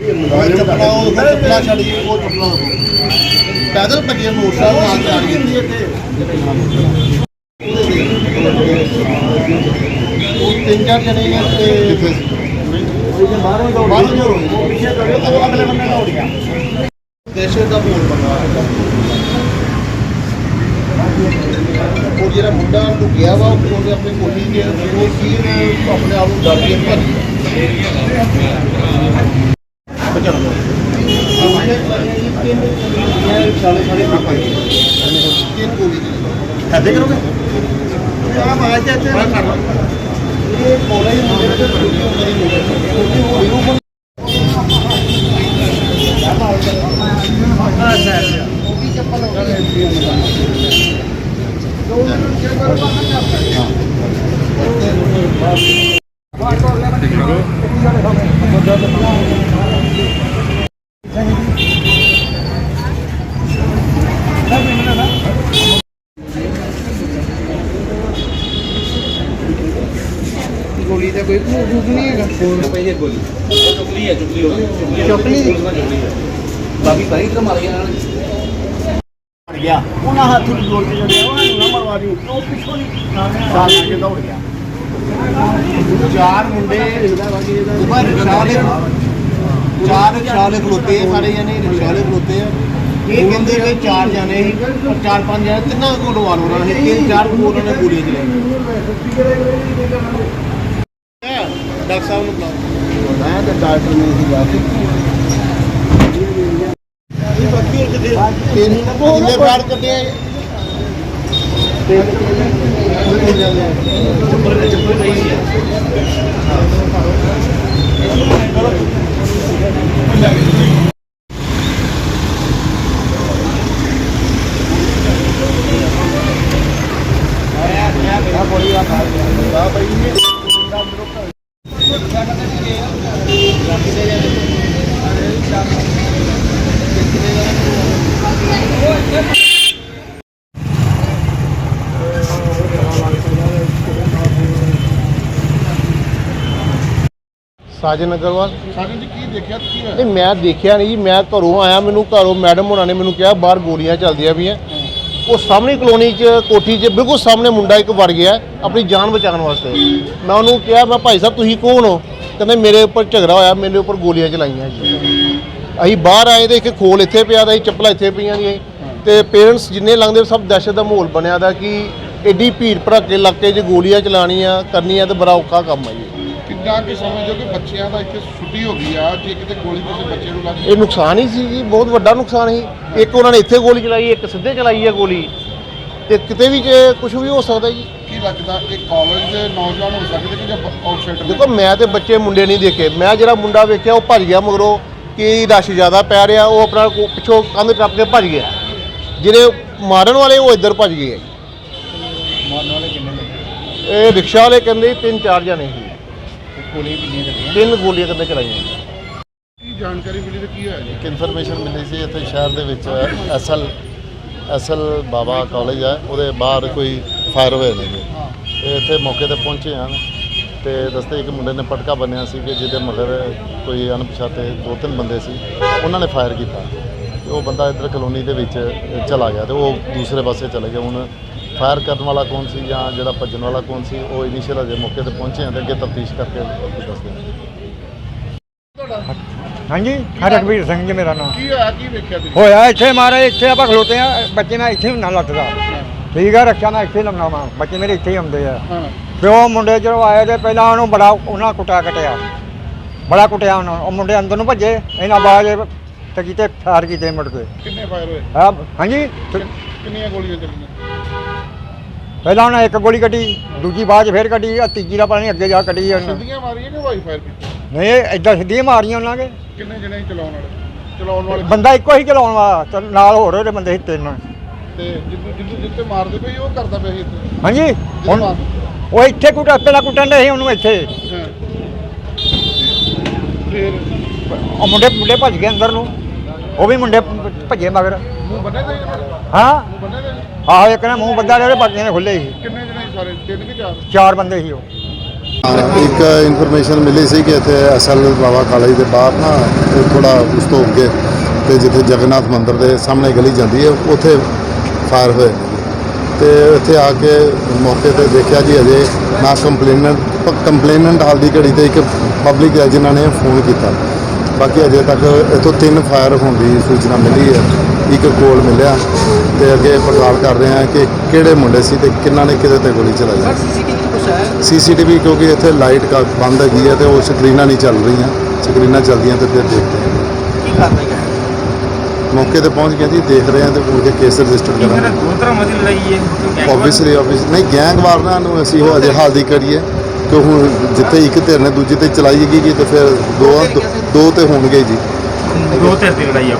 ਚੱਪਲਾਂ ਉਹ ਚੱਪਲਾਂ ਛੱਡ ਗਈ ਉਹ ਚੱਪਲਾਂ ਪੈਦਲ ਭੱਜੇ ਮੋਟਰਸਾਈਕਲ ਨਾਲ ਜਾ ਰਹੀ ਉਹ ਤਿੰਨ ਚਾਰ ਜਣੇ ਨੇ ਤੇ ਬਾਹਰੋਂ ਦੌੜ ਬਾਹਰੋਂ ਪਿੱਛੇ ਦੌੜੇ ਉਹ ਅਗਲੇ ਬੰਨੇ ਦੌੜ ਗਿਆ। ਦੇਸ਼ੇ ਦਾ ਬੋਲ ਬਣਾ ਉਹ ਜਿਹੜਾ ਮੁੰਡਾ ਨੂੰ ਗਿਆ ਵਾ ਉਹ ਉਹਦੇ ਆਪਣੇ ਕੋਲੀ ਦੇ ਉਹ ਕੀ ਆਪਣੇ ਆਪ ਨੂੰ ਡਰ ਕੇ ਭੱਜ ਬਚਾ ਲਓ ਸਾਲੇ ਸਾਲੇ ਪਾਪਾ ਤਿੰਨ ਗੋਲੀ ਖਾਦੇ ਕਰੋਗੇ? ਆ ਬਾਅਦ ਚ ਤੇ ਕਰ ਲਓ ਇਹ ਕੋਲੇ ਹੀ ਮੁੰਡੇ ਤੇ ਛੋਟੀ ਉਮਰ ਦੀ ਮੁੰਡੇ ਛੋਟੀ ਹੋਈ ਨੂੰ ਗੋਲੀ ਦਾ ਕੋਈ ਪ੍ਰੂਫ ਨਹੀਂ ਹੈਗਾ ਪਹਿਲੇ ਗੋਲੀ ਚੁਕਲੀ ਹੈ ਚੁਕਲੀ ਹੋ ਗਈ ਚੁਕਲੀ ਦੀ? ਬਾਕੀ ਬਾਈ ਕਮਾਲੀਆਂ ਨਾਲ ਮਰ ਗਿਆ ਉਹਨਾਂ ਹੱਥ ਨੂੰ ਜੋੜ ਕੇ ਜਿਹੜੇ ਉਹਨਾਂ ਨੂੰ ਨਾ ਮਰਵਾ ਚਾਰ ਮੁੰਡੇ ਉਮਰ ਰਿਕਸ਼ਾ ਦੇ ਚਾਰ ਰਿਕਸ਼ਾ ਖਲੋਤੇ ਆ ਸਾਰੇ ਜਣੇ ਰਿਕਸ਼ਾ ਖਲੋਤੇ ਆ। ਇਹ ਕਹਿੰਦੇ ਕਿ ਚਾਰ ਜਣੇ ਸੀ ਔਰ ਚਾਰ ਪੰਜ ਜਣੇ ਤਿੰਨਾਂ ਕੋਲ ਰਿਵਾਲਵਰਾਂ ਨੇ ਤਿੰਨ ਚਾਰ ਕੋਲ ਉਹਨਾਂ ਨੇ ਗੋਲੀਆਂ ਚਲਾਈਆਂ ਡਾਕਟਰ ਸਾਹਿਬ ਨੂੰ ਬੁਲਾਓ। ਮੈਂ ਤੇ ਡਾਕਟਰ ਨੇ ਸੀ ਜਾ ਕੇ ਤਿੰਨ ਕਿੰਨੇ ਬਾੜ ਕੱਢੇ ਆ। ਸਾਜਨ ਅਗਰਵਾਲ। ਸਾਜਨ ਜੀ ਕੀ ਦੇਖਿਆ ਤੇ ਕੀ ਹੋਇਆ? ਨਹੀਂ ਮੈਂ ਦੇਖਿਆ ਨਹੀਂ ਜੀ ਮੈਂ ਘਰੋਂ ਆਇਆ ਮੈਨੂੰ ਘਰੋਂ ਮੈਡਮ ਹੋਣਾ ਨੇ ਮੈਨੂੰ ਕਿਹਾ ਬਾਹਰ ਗੋਲੀਆਂ ਚੱਲਦੀਆਂ ਪਈਆਂ। ਉਹ ਸਾਹਮਣੀ ਕਲੋਨੀ 'ਚ ਕੋਠੀ 'ਚ ਬਿਲਕੁਲ ਸਾਹਮਣੇ ਮੁੰਡਾ ਇੱਕ ਵੜ ਗਿਆ ਆਪਣੀ ਜਾਨ ਬਚਾਉਣ ਵਾਸਤੇ। ਮੈਂ ਉਹਨੂੰ ਕਿਹਾ ਮੈਂ ਭਾਈ ਸਾਹਿਬ ਤੁਸੀਂ ਕੌਣ ਹੋ? ਕਹਿੰਦੇ ਮੇਰੇ ਉੱਪਰ ਝਗੜਾ ਹੋਇਆ ਮੇਰੇ ਉੱਪਰ ਗੋਲੀਆਂ ਚਲਾਈਆਂ ਜੀ। ਅਸੀਂ ਬਾਹਰ ਆਏ ਤੇ ਇੱਕ ਖੋਲ ਇੱਥੇ ਪਿਆ ਦਾ ਸੀ ਚੱਪਲਾਂ ਇੱਥੇ ਪਈਆਂ ਸੀ। ਤੇ ਪੇਰੈਂਟਸ ਜਿੰਨੇ ਲੰਘਦੇ ਸਭ ਦਹਿਸ਼ਤ ਦਾ ਮਾਹੌਲ ਬਣਿਆ ਦਾ ਕਿ ਐਡੀ ਭੀੜ ਭੜੱਕੇ ਇਲਾਕੇ 'ਚ ਗੋਲੀਆਂ ਚਲਾਉਣੀਆਂ ਕਰਨੀਆਂ ਤੇ ਬੜਾ ਔਖਾ ਕੰਮ ਹੈ ਜੀ। ਕਿੰਨਾ ਕਿ ਸਮਝੋ ਕਿ ਬੱਚਿਆਂ ਦਾ ਇੱਥੇ ਛੁੱਟੀ ਹੋ ਗਈ ਆ ਜੇ ਕਿਤੇ ਗੋਲੀ ਕਿਸੇ ਬੱਚੇ ਨੂੰ ਲੱਗ ਇਹ ਨੁਕਸਾਨ ਹੀ ਸੀ ਜੀ ਬਹੁਤ ਵੱਡਾ ਨੁਕਸਾਨ ਸੀ। ਇੱਕ ਉਹਨਾਂ ਨੇ ਇੱਥੇ ਗੋਲੀ ਚਲਾਈ ਇੱਕ ਸਿੱਧੇ ਚਲਾਈ ਹੈ ਗੋਲੀ। ਤੇ ਕਿਤੇ ਵੀ ਜੇ ਕੁਝ ਵੀ ਹੋ ਸਕਦਾ ਜੀ। ਕੀ ਲੱਗਦਾ ਇਹ ਕਾਲਜ ਦੇ ਨੌਜਵਾਨ ਹੋ ਸਕਦੇ ਕਿ ਜਾਂ ਆਊਟਸਾਈਡਰ ਦੇਖੋ ਮੈਂ ਤੇ ਬੱਚੇ ਮੁੰਡੇ ਨਹੀਂ ਦੇਖੇ। ਮੈਂ ਜਿਹੜਾ ਮੁੰਡਾ ਵੇਖਿਆ ਉਹ ਭੱਜ ਗਿਆ ਮਗਰੋਂ। ਕਿ ਰਸ਼ ਜ਼ਿਆਦਾ ਪੈ ਰਿਹਾ ਉਹ ਆਪਣਾ ਕੋ- ਪਿੱਛੋਂ ਕੰਧ ਟੱਪ ਕੇ ਭੱਜ ਗਿਆ। ਜਿਹੜੇ ਮਾਰਨ ਵਾਲੇ ਉਹ ਇੱਧਰ ਭੱਜ ਗਏ। ਮਾਰਨ ਵਾਲੇ ਕਿੰਨੇ ਇਹ ਰਿਕਸ਼ਾ ਵਾਲੇ ਕਹਿੰਦੇ ਤਿੰਨ ਚਾਰ ਜਣੇ ਸੀ। ਗੋਲੀ ਕਿੰਨੀਆਂ ਤਿੰਨ ਗੋਲੀਆਂ ਕਹਿੰਦੇ ਚਲਾਈਆਂ। ਕੀ ਜਾਣਕਾਰੀ ਮਿਲੀ ਤੇ ਕੀ ਹੋਇਆ ਜੀ? ਇੱਕ ਇਨਫੋਰਮੇਸ਼ਨ ਮਿਲੀ ਸੀ ਇੱਥੇ ਸ਼ਹਿਰ ਦੇ ਵਿੱਚ ਐਸਐਲ ਐਸਐਲ ਬਾਬਾ ਕਾਲਜ ਹੈ ਉਹਦੇ ਬਾਹਰ ਕੋਈ ਫਾਇਰ ਹੋਏ ਨੇ ਜੀ ਤੇ ਇੱਥੇ ਮੌਕੇ ਤੇ ਪਹੁੰਚੇ ਹਨ ਤੇ ਰਸਤੇ ਇੱਕ ਮੁੰਡੇ ਨੇ ਪਟਕਾ ਬੰਨਿਆ ਸੀ ਕਿ ਜਿਹਦੇ ਮਗਰ ਕੋਈ ਅਣਪਛਾਤੇ ਦੋ ਤਿੰਨ ਬੰਦੇ ਸੀ ਉਹਨਾਂ ਨੇ ਫਾਇਰ ਕੀਤਾ। ਤੇ ਉਹ ਬੰਦਾ ਇੱਧਰ ਕਲੋਨੀ ਦੇ ਵਿੱਚ ਚਲਾ ਗਿਆ ਤੇ ਉਹ ਦੂਸਰੇ ਪਾਸੇ ਚਲੇ ਗਿਆ ਹੁਣ ਫਾਇਰ ਕਰਨ ਵਾਲਾ ਕੌਣ ਸੀ ਜਾਂ ਜਿਹੜਾ ਭੱਜਣ ਵਾਲਾ ਕੌਣ ਸੀ ਉਹ ਇਨੀਸ਼ੀਅਲ ਅਜੇ ਮੌਕੇ ਤੇ ਪਹੁੰਚੇ ਹਨ ਤੇ ਅੱਗੇ ਤਫਤੀਸ਼ ਕਰਕੇ ਅੱਗੇ ਦੱਸਦੇ ਹਾਂ ਹਾਂਜੀ ਹਰਕਬੀਰ ਸਿੰਘ ਜੀ ਮੇਰਾ ਨਾਮ। ਕੀ ਹੋਇਆ ਕੀ ਵੇਖਿਆ ਤੁਸੀਂ? ਹੋਇਆ ਇੱਥੇ ਮਾਰੇ ਇੱਥੇ ਆਪਾਂ ਖਲੋਤੇ ਆ ਬੱਚੇ ਮੈਂ ਇੱਥੇ ਹੁੰਨਾ ਲੱਟਦਾ ਠੀਕ ਆ ਰੱਖਿਆ ਮੈਂ ਇੱਥੇ ਲੰਮਾ ਵਾ ਬੱਚੇ ਮੇਰੇ ਇੱਥੇ ਹੀ ਆਉਂਦੇ ਆ। ਹਾਂ। ਉਹ ਮੁੰਡੇ ਜਦੋਂ ਆਏ ਤੇ ਪਹਿਲਾਂ ਉਹਨੂੰ ਬੜਾ ਉਹਨਾਂ ਕੁੱਟਿਆ ਕਟਿਆ। ਬੜਾ ਕੁੱਟਿਆ ਉਹਨਾਂ ਉਹ ਮੁੰਡੇ ਅੰਦਰ ਨੂੰ ਭੱਜੇ ਇਹਨਾਂ ਬਾਅਦ ਤੇ ਕੀਤੇ ਫਾਰ ਕੀਤੇ ਮੁੜ ਕੇ। ਕਿੰਨੇ ਫਾਇਰ ਹੋਏ? ਆ ਹਾਂਜੀ? ਕਿੰਨੀਆਂ ਗੋਲੀਆਂ ਚੱਲੀਆਂ? ਪਹਿਲਾਂ ਉਹਨੇ ਇੱਕ ਗੋਲੀ ਕੱਢੀ ਦੂਜੀ ਬਾਅਦ 'ਚ ਫੇਰ ਕੱਢੀ ਆ ਤੀਜੀ ਦਾ ਪਤਾ ਨਹੀਂ ਅੱਗੇ ਜਾ ਕੱਢੀ ਉਹਨੇ। ਸਿੱਧੀਆਂ ਮਾਰੀਆਂ ਕਿ ਵਾਈ ਫਾਇਰ ਕੀਤੀ? ਨਹੀਂ ਏਦਾਂ ਸਿੱਧੀਆਂ ਮਾਰੀਆਂ ਉਹਨਾਂ ਕੇ ਕਿੰਨੇ ਜਣੇ ਸੀ ਚਲਾਉਣ ਵਾਲੇ? ਚਲਾਉਣ ਵਾਲੇ ਬੰਦਾ ਇੱਕੋ ਹੀ ਚਲਾਉਣ ਵਾਲਾ ਤੇ ਨਾਲ ਹੋਰ ਉਹਦੇ ਬੰਦੇ ਸੀ ਤਿੰਨ। ਤੇ ਜਿੱਦੂ ਜਿੱਦੂ ਜਿੱਤੇ ਮਾਰਦੇ ਪਈ ਉਹ ਕਰਦਾ ਪਿਆ ਸੀ ਇੱਥੇ? ਹਾਂਜੀ? ਹੁਣ ਉਹ ਇੱਥੇ ਕੁੱਟਾ ਪਹਿਲਾਂ ਕੁੱਟਣ ਦੇ ਸੀ ਉਹਨੂੰ ਇੱਥੇ। ਹਾਂ। ਫਿਰ? ਉਹ ਮੁੰਡੇ ਮੁੰਡੇ ਭੱਜ ਗਏ ਅੰਦਰ ਨੂੰ। ਉਹ ਵੀ ਮੁੰਡੇ ਭੱਜੇ ਮਗਰ। ਮੂੰਹ ਬੰਨੇ ਦੇ ਹਾਂ? ਮੂੰਹ ਬੰਨੇ ਦੇ ਆਹੋ ਇੱਕ ਨੇ ਮੂੰਹ ਬੱਦਾ ਜਿਹੜੇ ਬਾਕੀਆਂ ਨੇ ਖੁੱਲੇ ਸੀ। ਕਿੰਨੇ ਜਣੇ ਸੀ ਸਾਰੇ? ਤਿੰਨ ਕਿ ਚਾਰ? ਚਾਰ ਬੰਦੇ ਸੀ ਉਹ। ਇੱਕ ਇਨਫੋਰਮੇਸ਼ਨ ਮਿਲੀ ਸੀ ਕਿ ਇੱਥੇ ਅਸਲ ਬਾਬਾ ਕਾਲਜ ਦੇ ਬਾਹਰ ਨਾ ਥੋੜਾ ਉਸ ਤੋਂ ਅੱਗੇ ਤੇ ਜਿੱਥੇ ਜਗਨਨਾਥ ਮੰਦਿਰ ਦੇ ਸਾਹਮਣੇ ਗਲੀ ਜਾਂਦੀ ਹੈ ਉੱਥੇ ਫਾਇਰ ਹੋਏ ਤੇ ਇੱਥੇ ਆ ਕੇ ਮੌਕੇ ਤੇ ਦੇਖਿਆ ਜੀ ਅਜੇ ਨਾ ਕੰਪਲੇਨੈਂਟ ਕੰਪਲੇਨੈਂਟ ਹਾਲ ਦੀ ਘੜੀ ਤੇ ਇੱਕ ਪਬਲਿਕ ਹੈ ਜਿਨ੍ਹਾਂ ਨੇ ਫੋਨ ਕੀਤਾ। ਬਾਕੀ ਅਜੇ ਤੱਕ ਇੱਥੋਂ ਤਿੰਨ ਫਾਇਰ ਹੋਣ ਦੀ ਸੂਚਨਾ ਮਿਲੀ ਹੈ। ਇੱਕ ਕੋਲ ਮਿਲਿਆ ਤੇ ਅੱਗੇ ਪੜਤਾਲ ਕਰ ਰਹੇ ਹਾਂ ਕਿ ਕਿਹੜੇ ਮੁੰਡੇ ਸੀ ਤੇ ਕਿੰਨਾਂ ਨੇ ਕਿਹਦੇ ਤੇ ਗੋਲੀ ਚਲਾਈ। ਹੈ ਸੀਸੀਟੀਵੀ ਕੁਛ ਹੈ? ਸੀਸੀਟੀਵੀ ਕਿਉਂਕਿ ਇੱਥੇ ਲਾਈਟ ਕਾ ਬੰਦ ਹੈਗੀ ਹੈ ਤੇ ਉਹ ਸਕਰੀਨਾਂ ਨਹੀਂ ਚੱਲ ਰਹੀਆਂ। ਸਕਰੀਨਾਂ ਚੱਲਦੀਆਂ ਤੇ ਫਿਰ ਦੇਖਦੇ ਹਾਂ। ਕੀ ਹੈ ਮੌਕੇ ਤੇ ਪਹੁੰਚ ਗਏ ਜੀ ਦੇਖ ਰਹੇ ਹਾਂ ਤੇ ਕੇ ਕੇਸ ਰਜਿਸਟਰ ਕਰਾਂਗੇ। ਦੋ ਤਰ੍ਹਾਂ ਮਦੀ ਲੜਾਈ ਹੈ ਆਬਵੀਅਸਲੀ ਆਬਵੀਅਸ ਨਹੀਂ ਗੈਂਗਵਾਰਾਂ ਨੂੰ ਅਸੀਂ ਉਹ ਅਜੇ ਹਾਲ ਦੀ ਕਰੀਏ। ਕਿ ਹੁਣ ਜਿੱਥੇ ਇੱਕ ਧਿਰ ਨੇ, ਦੂਜੀ ਤੇ ਚਲਾਈ ਗਈ ਤੇ ਫਿਰ ਦੋ ਦੋ ਤੇ ਹੋਣਗੇ ਜੀ। ਦੋ ਧਿਰ ਦੀ ਲੜਾਈ ਹੈ